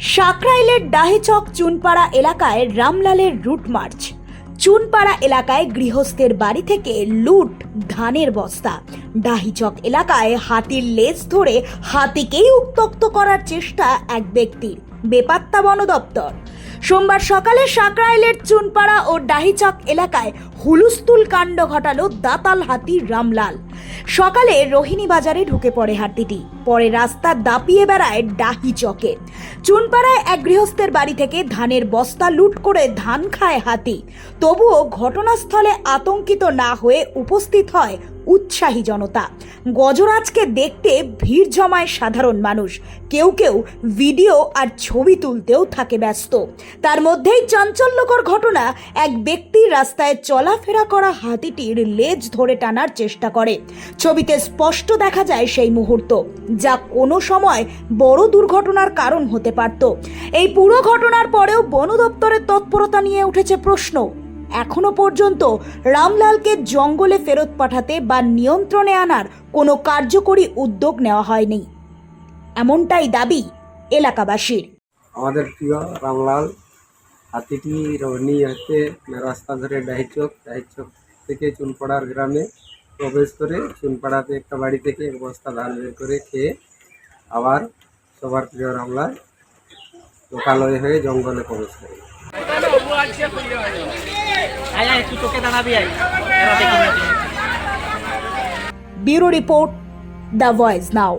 সাকরাইলের ডাহেচক চুনপাড়া এলাকায় রামলালের route march. Chunpara এলাকায় গৃহস্থের বাড়ি থেকে লুট, ধানের বস্তা। ডাহিচক এলাকায় হাতির লেজ ধরে হাতিকেই উত্তক্ত করার চেষ্টা এক ব্যক্তির, বেপাত্তা বন দপ্তর। সোমবার সকালে সাকরাইলের চুনপাড়া ও ডাহিচক এলাকায় হুলুস্থুল কাণ্ড ঘটালো দাতাল হাতি রামলাল। সকালে রোহিণী বাজারে ঢুকে পড়ে হাতিটি পরে রাস্তা দাপিয়ে বেড়ায় ডাহি চকে। চুনপাড়ায় এক গৃহস্থের বাড়ি থেকে ধানের বস্তা লুট করে ধান খায় হাতি। তবুও ঘটনাস্থলে আতঙ্কিত না হয়ে উপস্থিত হয় উৎসাহী জনতা। গজরাজকে দেখতে ভিড় জমায় সাধারণ মানুষ। কেউ কেউ ভিডিও আর ছবি তুলতেও থাকে ব্যস্ত। তার মধ্যেই চাঞ্চল্যকর ঘটনা, এক ব্যক্তি রাস্তায় চলাফেরা করা হাতিটির লেজ ধরে টানার চেষ্টা করে। ছবিতে স্পষ্ট দেখা যায় সেই মুহূর্ত, যা কোনো সময় বড় দুর্ঘটনার কারণ হতে পারত। এই পুরো ঘটনার পরেও বন দপ্তরের তৎপরতা নিয়ে উঠেছে প্রশ্ন। এখনও পর্যন্ত রামলালকে জঙ্গলে ফেরত পাঠাতে বা নিয়ন্ত্রণে আনার কোনো কার্যকরী উদ্যোগ নেওয়া হয়নি। এমনটাই দাবি এলাকাবাসীর। আমাদের প্রিয় রামলাল, হাতিটি নিয়ে হচ্ছে রাস্তা ধরে ডাহিচক ডাহিচক থেকে চুনপাড়ার গ্রামে প্রবেশ করে চুনপাড়াতে একটা বাড়ি থেকে এক বস্তা ধান বের করে খেয়ে আবার সবার প্রিয় রামলার লোকালয় হয়ে জঙ্গলে প্রবেশ করে। Bureau report the voice now